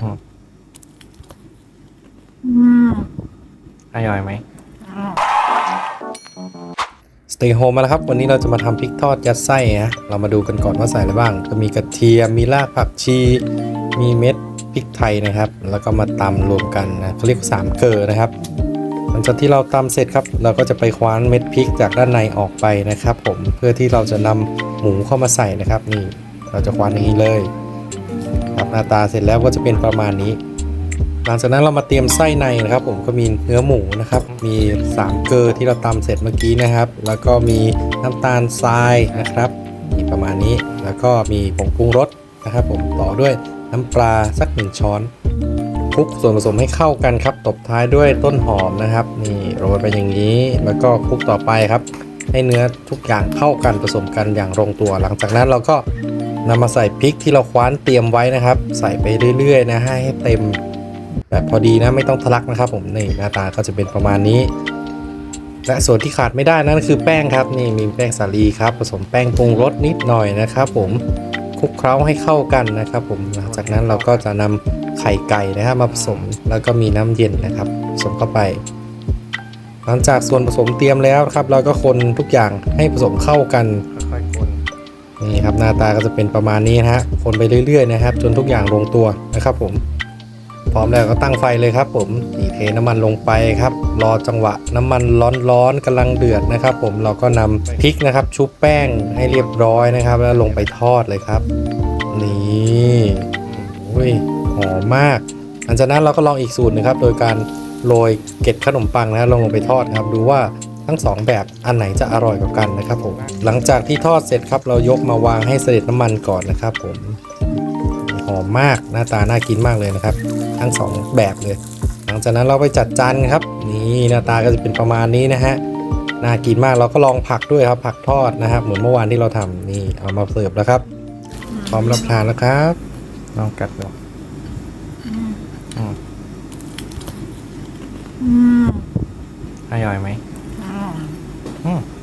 อืมอืมอร่อยไหมสเตย์โฮมมาแล้วครับ วันนี้เราจะมาทำพริกทอดยัดไส้ฮะเรามาดูกันก่อนว่าใส่อะไรบ้าง ก็มีกระเทียม มีรากผักชี มีเม็ดพริกไทยนะครับ แล้วก็มาตำรวมกันนะเขาเรียกสามเกลอนะครับ หลังจากที่เราตำเสร็จครับ เราก็จะไปคว้านเม็ดพริกจากด้านในออกไปนะครับ ผม เพื่อที่เราจะนำหมูเข้ามาใส่นะครับ นี่ เราจะคว้านอย่างนี้เลย ครับหน้าตาเสร็จแล้วก็จะเป็นประมาณนี้ หลังจากนั้นเรามาเตรียมไส้ในนะครับ ผมก็มีเนื้อหมูนะครับ มี3เกลือที่เราตำเสร็จเมื่อกี้นะครับ แล้วก็มีน้ำตาลทรายนะครับนี่ประมาณนี้แล้วก็มีผงปรุงรสนะครับ ผมต่อด้วยน้ำปลาสักหนึ่งช้อนคลุกส่วนผสมให้เข้ากันครับ ตบท้ายด้วยต้นหอมนะครับ นี่โรยไปอย่างนี้ แล้วก็คลุกต่อไปครับ ให้เนื้อทุกอย่างเข้ากันผสมกันอย่างลงตัว หลังจากนั้นเราก็ นำมาใส่พริกที่เราคว้านเตรียมไว้นะครับ ใส่ไปเรื่อยๆนะให้เต็มแบบพอดีนะไม่ต้องทะลักนะครับผมนี่หน้าตาก็จะเป็นประมาณนี้และส่วนที่ขาดไม่ได้นั่นคือแป้งครับนี่มีแป้งสาลีครับ ผสมแป้งปรุงรสนิดหน่อยนะครับ ผมคลุกเคล้าให้เข้ากันนะครับ ผมหลังจากนั้นเราก็จะนำไข่ไก่นะครับมาผสมแล้วก็มีน้ำเย็นนะครับผสมเข้าไป หลังจากส่วนผสมเตรียมแล้วครับ เราก็คนทุกอย่างให้ผสมเข้ากัน นี่ครับหน้าตาก็จะเป็นประมาณนี้นะฮะคนไปเรื่อยๆนะครับ จนทุกอย่างลงตัวนะครับผม พร้อมแล้วก็ตั้งไฟเลยครับ ผมนี่เทน้ำมันลงไปครับ รอจังหวะน้ำมันร้อนๆกำลังเดือดนะครับ ผมเราก็นำพริกนะครับ ชุบแป้งให้เรียบร้อยนะครับ แล้วลงไปทอดเลยครับ นี่อุ้ยหอมมากหลังจากนั้นเราก็ลองอีกสูตรหนึงครับ โดยการโรยเกล็ดขนมปังนะฮะลงลงไปทอดครับ ดูว่า ทั้งสองแบบอันไหนจะอร่อยกว่ากันนะครับผมหลังจากที่ทอดเสร็จครับเรายกมาวางให้เสด็จน้ำมันก่อนนะครับผมหอมมากหน้าตาน่ากินมากเลยนะครับ ทั้งสองแบบเลย หลังจากนั้นเราไปจัดจานกันครับนี่หน้าตาก็จะเป็นประมาณนี้นะฮะน่ากินมากเราก็ลองผักด้วยครับผักทอดนะครับ เหมือนเมื่อวานที่เราทำนี่เอามาเสิร์ฟแล้วครับพร้อมรับประทานแล้วครับลองกัดดูอืมอืมอร่อยไหมอ Hmm.